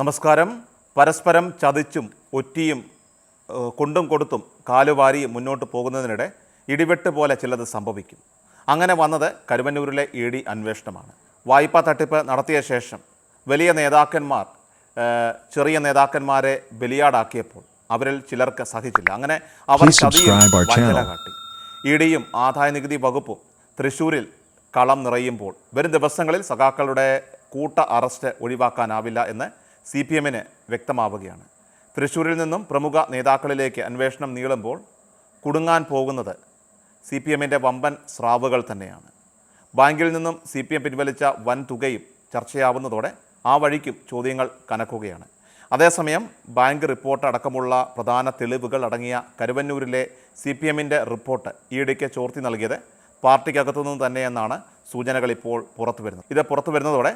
നമസ്കാരം. പരസ്പരം ചതിച്ചും ഒറ്റിയും കൊണ്ടും കൊടുത്തും കാലുവാരിയും മുന്നോട്ട് പോകുന്നതിനിടെ ഇടിവെട്ട് പോലെ ചിലത് സംഭവിക്കും. അങ്ങനെ വന്നത് കരുവന്നൂരിലെ ഇ ഡി അന്വേഷണമാണ്. വായ്പാ തട്ടിപ്പ് നടത്തിയ ശേഷം വലിയ നേതാക്കന്മാർ ചെറിയ നേതാക്കന്മാരെ ബലിയാടാക്കിയപ്പോൾ അവരിൽ ചിലർക്ക് സഹിച്ചില്ല അങ്ങനെ അവർ വഞ്ചന കാട്ടി. ഇ ഡിയും ആദായ നികുതി വകുപ്പും തൃശ്ശൂരിൽ കളം നിറയുമ്പോൾ വരും ദിവസങ്ങളിൽ സഖാക്കളുടെ കൂട്ട അറസ്റ്റ് ഒഴിവാക്കാനാവില്ല എന്ന് സി പി എമ്മിന് വ്യക്തമാവുകയാണ്. തൃശ്ശൂരിൽ നിന്നും പ്രമുഖ നേതാക്കളിലേക്ക് അന്വേഷണം നീളുമ്പോൾ കുടുങ്ങാൻ പോകുന്നത് സി പി എമ്മിന്റെ വമ്പൻ സ്രാവുകൾ തന്നെയാണ്. ബാങ്കിൽ നിന്നും സി പി എം പിൻവലിച്ച വൻ തുകയും ചർച്ചയാവുന്നതോടെ ആ വഴിക്കും ചോദ്യങ്ങൾ കനക്കുകയാണ്. അതേസമയം ബാങ്ക് റിപ്പോർട്ട് അടക്കമുള്ള പ്രധാന തെളിവുകൾ അടങ്ങിയ കരുവന്നൂരിലെ സി പി എമ്മിന്റെ റിപ്പോർട്ട് ഡിക്ക് ചോർത്തി നൽകിയത് പാർട്ടിക്കകത്തു നിന്ന് തന്നെയെന്നാണ് സൂചനകൾ ഇപ്പോൾ പുറത്തു വരുന്നത് ഇത് പുറത്തു വരുന്നതോടെ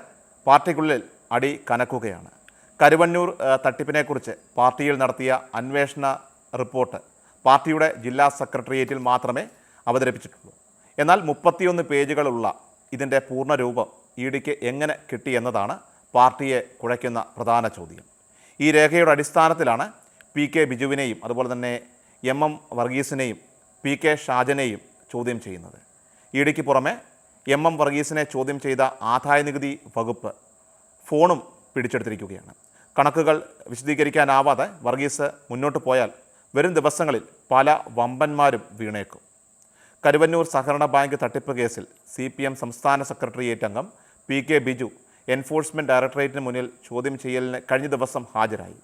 പാർട്ടിക്കുള്ളിൽ അടി കനക്കുകയാണ്. കരുവന്നൂർ തട്ടിപ്പിനെക്കുറിച്ച് പാർട്ടിയിൽ നടത്തിയ അന്വേഷണ റിപ്പോർട്ട് പാർട്ടിയുടെ ജില്ലാ സെക്രട്ടേറിയറ്റിൽ മാത്രമേ അവതരിപ്പിച്ചിട്ടുള്ളൂ. എന്നാൽ മുപ്പത്തിയൊന്ന് പേജുകളുള്ള ഇതിന്റെ പൂർണ രൂപം ഇ ഡിക്ക് എങ്ങനെ കിട്ടിയെന്നതാണ് പാർട്ടിയെ കുഴയ്ക്കുന്ന പ്രധാന ചോദ്യം. ഈ രേഖയുടെ അടിസ്ഥാനത്തിലാണ് പി കെ ബിജുവിനെയും അതുപോലെ തന്നെ എം എം വർഗീസിനെയും പി കെ ഷാജനെയും ചോദ്യം ചെയ്യുന്നത്. ഇ ഡിക്ക് പുറമെ എം എം വർഗീസിനെ ചോദ്യം ചെയ്ത ആദായനികുതി വകുപ്പ് ഫോണും പിടിച്ചെടുത്തിരിക്കുകയാണ്. കണക്കുകൾ വിശദീകരിക്കാനാവാതെ വർഗീസ് മുന്നോട്ട് പോയാൽ വരും ദിവസങ്ങളിൽ പല വമ്പന്മാരും വീണേക്കും. കരുവന്നൂർ സഹകരണ ബാങ്ക് തട്ടിപ്പ് കേസിൽ സി പി എം സംസ്ഥാന സെക്രട്ടേറിയറ്റ് അംഗം പി കെ ബിജു എൻഫോഴ്സ്മെന്റ് ഡയറക്ടറേറ്റിന് മുന്നിൽ ചോദ്യം ചെയ്യലിന് കഴിഞ്ഞ ദിവസം ഹാജരായി.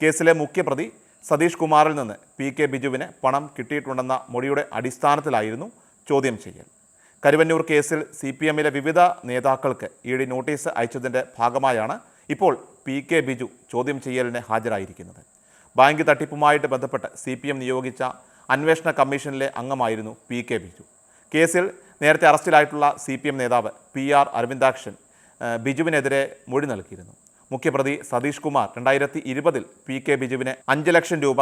കേസിലെ മുഖ്യപ്രതി സതീഷ് കുമാറിൽ നിന്ന് പി കെ ബിജുവിന് പണം കിട്ടിയിട്ടുണ്ടെന്ന മൊഴിയുടെ അടിസ്ഥാനത്തിലായിരുന്നു ചോദ്യം ചെയ്യൽ. കരുവന്നൂർ കേസിൽ സി പി എമ്മിലെ വിവിധ നേതാക്കൾക്ക് ഇ ഡി നോട്ടീസ് അയച്ചതിന്റെ ഭാഗമായാണ് ഇപ്പോൾ പി കെ ബിജു ചോദ്യം ചെയ്യലിന് ഹാജരായിരിക്കുന്നത്. ബാങ്ക് തട്ടിപ്പുമായിട്ട് ബന്ധപ്പെട്ട് സി പി എം നിയോഗിച്ച അന്വേഷണ കമ്മീഷനിലെ അംഗമായിരുന്നു പി കെ ബിജു. കേസിൽ നേരത്തെ അറസ്റ്റിലായിട്ടുള്ള സി പി എം നേതാവ് പി ആർ അരവിന്ദാക്ഷൻ ബിജുവിനെതിരെ മൊഴി നൽകിയിരുന്നു. മുഖ്യപ്രതി സതീഷ് കുമാർ രണ്ടായിരത്തി ഇരുപതിൽ പി കെ ബിജുവിന് അഞ്ച് ലക്ഷം രൂപ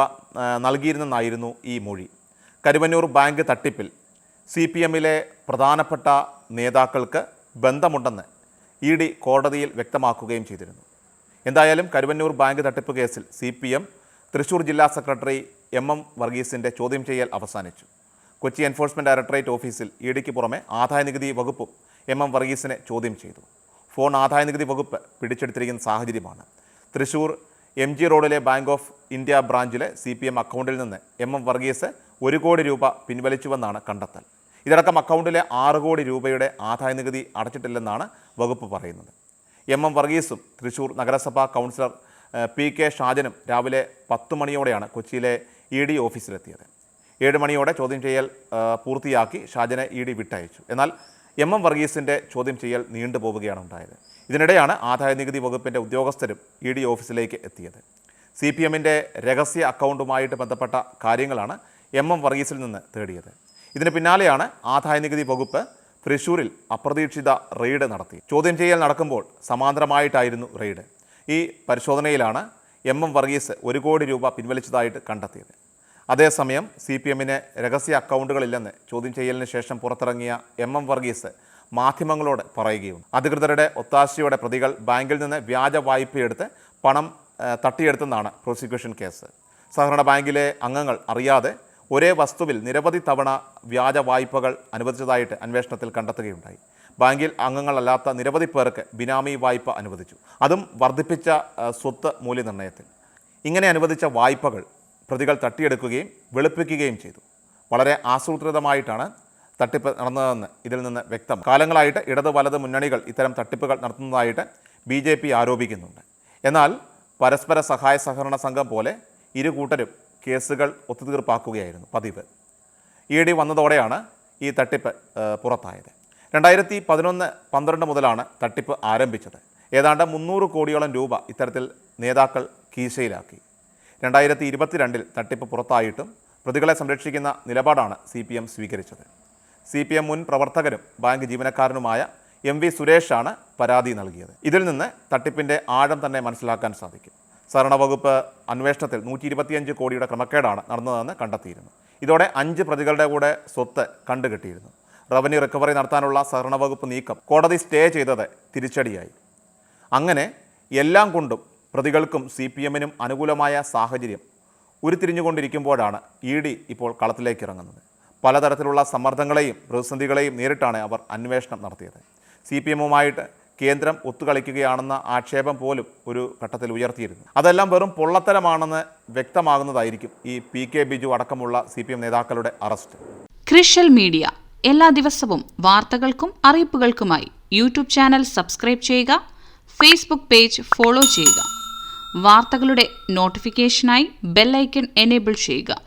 നൽകിയിരുന്നെന്നായിരുന്നു ഈ മൊഴി. കരുവന്നൂർ ബാങ്ക് തട്ടിപ്പിൽ സി പി എമ്മിലെ പ്രധാനപ്പെട്ട നേതാക്കൾക്ക് ബന്ധമുണ്ടെന്ന് ഇ ഡി കോടതിയിൽ വ്യക്തമാക്കുകയും ചെയ്തിരുന്നു. എന്തായാലും കരുവന്നൂർ ബാങ്ക് തട്ടിപ്പ് കേസിൽ സി പി എം തൃശൂർ ജില്ലാ സെക്രട്ടറി എം എം വർഗീസിന്റെ ചോദ്യം ചെയ്യൽ അവസാനിച്ചു. കൊച്ചി എൻഫോഴ്സ്മെന്റ് ഡയറക്ടറേറ്റ് ഓഫീസിൽ ഇ ഡിക്ക് പുറമെ ആദായനികുതി വകുപ്പും എം എം വർഗീസിനെ ചോദ്യം ചെയ്തു. ഫോൺ ആദായനികുതി വകുപ്പ് പിടിച്ചെടുത്തിരിക്കുന്ന സാഹചര്യമാണ്. തൃശൂർ എം ജി റോഡിലെ ബാങ്ക് ഓഫ് ഇന്ത്യ ബ്രാഞ്ചിലെ സി പി എം അക്കൗണ്ടിൽ നിന്ന് എം എം വർഗീസ് ഒരു കോടി രൂപ പിൻവലിച്ചുവെന്നാണ് കണ്ടെത്തൽ. ഇതടക്കം അക്കൗണ്ടിലെ ആറ് കോടി രൂപയുടെ ആദായനികുതി അടച്ചിട്ടില്ലെന്നാണ് വകുപ്പ് പറയുന്നത്. എം എം വർഗീസും തൃശൂർ നഗരസഭാ കൗൺസിലർ പി കെ ഷാജനും രാവിലെ പത്ത് മണിയോടെയാണ് കൊച്ചിയിലെ ഇ ഡി ഓഫീസിലെത്തിയത്. ഏഴ് മണിയോടെ ചോദ്യം ചെയ്യൽ പൂർത്തിയാക്കി ഷാജനെ ഇ ഡി വിട്ടയച്ചു. എന്നാൽ എം എം വർഗീസിന്റെ ചോദ്യം ചെയ്യൽ നീണ്ടുപോവുകയാണ് ഉണ്ടായത്. ഇതിനിടെയാണ് ആദായനികുതി വകുപ്പിന്റെ ഉദ്യോഗസ്ഥരും ഇ ഡി ഓഫീസിലേക്ക് എത്തിയത്. സി പി എമ്മിന്റെ രഹസ്യ അക്കൗണ്ടുമായിട്ട് ബന്ധപ്പെട്ട കാര്യങ്ങളാണ് എം എം വർഗീസിൽ നിന്ന് തേടിയത്. ഇതിന് പിന്നാലെയാണ് ആദായനികുതി വകുപ്പ് തൃശൂരിൽ അപ്രതീക്ഷിത റെയ്ഡ് നടത്തി. ചോദ്യം ചെയ്യൽ നടക്കുമ്പോൾ സമാന്തരമായിട്ടായിരുന്നു റെയ്ഡ്. ഈ പരിശോധനയിലാണ് എം എം വർഗീസ് ഒരു കോടി രൂപ പിൻവലിച്ചതായിട്ട് കണ്ടെത്തിയത്. അതേസമയം സി പി എമ്മിന് രഹസ്യ അക്കൗണ്ടുകളില്ലെന്ന് ചോദ്യം ചെയ്യലിന് ശേഷം പുറത്തിറങ്ങിയ എം എം വർഗീസ് മാധ്യമങ്ങളോട് പറയുകയും അധികൃതരുടെ ഒത്താശയോടെ പ്രതികൾ ബാങ്കിൽ നിന്ന് വ്യാജ വായ്പയെടുത്ത് പണം തട്ടിയെടുത്തെന്നാണ് പ്രോസിക്യൂഷൻ കേസ്. സഹകരണ ബാങ്കിലെ അംഗങ്ങൾ അറിയാതെ ഒരേ വസ്തുവിൽ നിരവധി തവണ വ്യാജ വായ്പകൾ അനുവദിച്ചതായിട്ട് അന്വേഷണത്തിൽ കണ്ടെത്തുകയുണ്ടായി. ബാങ്കിൽ അംഗങ്ങളല്ലാത്ത നിരവധി പേർക്ക് ബിനാമി വായ്പ അനുവദിച്ചു. അതും വർദ്ധിപ്പിച്ച സ്വത്ത് മൂല്യനിർണയത്തിൽ. ഇങ്ങനെ അനുവദിച്ച വായ്പകൾ പ്രതികൾ തട്ടിയെടുക്കുകയും വെളുപ്പിക്കുകയും ചെയ്തു. വളരെ ആസൂത്രിതമായിട്ടാണ് തട്ടിപ്പ് നടന്നതെന്ന് ഇതിൽ നിന്ന് വ്യക്തം കാലങ്ങളായിട്ട് ഇടത് വലത് മുന്നണികൾ ഇത്തരം തട്ടിപ്പുകൾ നടത്തുന്നതായിട്ട് ബി ആരോപിക്കുന്നുണ്ട്. എന്നാൽ പരസ്പര സഹായ സഹകരണ സംഘം പോലെ ഇരു കൂട്ടരും കേസുകൾ ഒത്തുതീർപ്പാക്കുകയായിരുന്നു പതിവ്. ഇ ഡി വന്നതോടെയാണ് ഈ തട്ടിപ്പ് പുറത്തായത്. രണ്ടായിരത്തി പതിനൊന്ന് പന്ത്രണ്ട് മുതലാണ് തട്ടിപ്പ് ആരംഭിച്ചത്. ഏതാണ്ട് മുന്നൂറ് കോടിയോളം രൂപ ഇത്തരത്തിൽ നേതാക്കൾ കീശയിലാക്കി. രണ്ടായിരത്തി ഇരുപത്തിരണ്ടിൽ തട്ടിപ്പ് പുറത്തായിട്ടും പ്രതികളെ സംരക്ഷിക്കുന്ന നിലപാടാണ് സി പി എം സ്വീകരിച്ചത്. സി പി എം മുൻ പ്രവർത്തകരും ബാങ്ക് ജീവനക്കാരനുമായ എം വി സുരേഷാണ് പരാതി നൽകിയത്. ഇതിൽ നിന്ന് തട്ടിപ്പിന്റെ ആഴം തന്നെ മനസ്സിലാക്കാൻ സാധിക്കും. വകുപ്പ് അന്വേഷണത്തിൽ നൂറ്റി ഇരുപത്തിയഞ്ച് കോടിയുടെ ക്രമക്കേടാണ് നടന്നതെന്ന് കണ്ടെത്തിയിരുന്നു. ഇതോടെ അഞ്ച് പ്രതികളുടെ കൂടെ സ്വത്ത് കണ്ടുകിട്ടിയിരുന്നു. റവന്യൂ റിക്കവറി നടത്താനുള്ള വകുപ്പ് നീക്കം കോടതി സ്റ്റേ ചെയ്തത് തിരിച്ചടിയായി. അങ്ങനെ എല്ലാം കൊണ്ടും പ്രതികൾക്കും സി പി എമ്മിനും അനുകൂലമായ സാഹചര്യം ഉരുത്തിരിഞ്ഞുകൊണ്ടിരിക്കുമ്പോഴാണ് ഇ ഡി ഇപ്പോൾ കളത്തിലേക്ക് ഇറങ്ങുന്നത് പലതരത്തിലുള്ള സമ്മർദ്ദങ്ങളെയും പ്രതിസന്ധികളെയും നേരിട്ടാണ് അവർ അന്വേഷണം നടത്തിയത്. സി പി എമ്മുമായിട്ട് കേന്ദ്രം ഒത്തുകളിക്കുകയാണെന്ന ആക്ഷേപം പോലും ഒരു ഘട്ടത്തിൽ ഉയർത്തിയിരുന്നു. അതെല്ലാം വെറും പൊള്ളത്തരമാണെന്ന് വ്യക്തമാകുന്നതായിരിക്കും ഈ പി കെ ബിജു അടക്കമുള്ള സി നേതാക്കളുടെ അറസ്റ്റ്. ക്രിഷ്യൽ മീഡിയ. എല്ലാ ദിവസവും വാർത്തകൾക്കും അറിയിപ്പുകൾക്കുമായി യൂട്യൂബ് ചാനൽ സബ്സ്ക്രൈബ് ചെയ്യുക ഫേസ്ബുക്ക് പേജ് ഫോളോ ചെയ്യുക. വാർത്തകളുടെ നോട്ടിഫിക്കേഷനായി ബെല്ലൈക്കൺ എനേബിൾ ചെയ്യുക.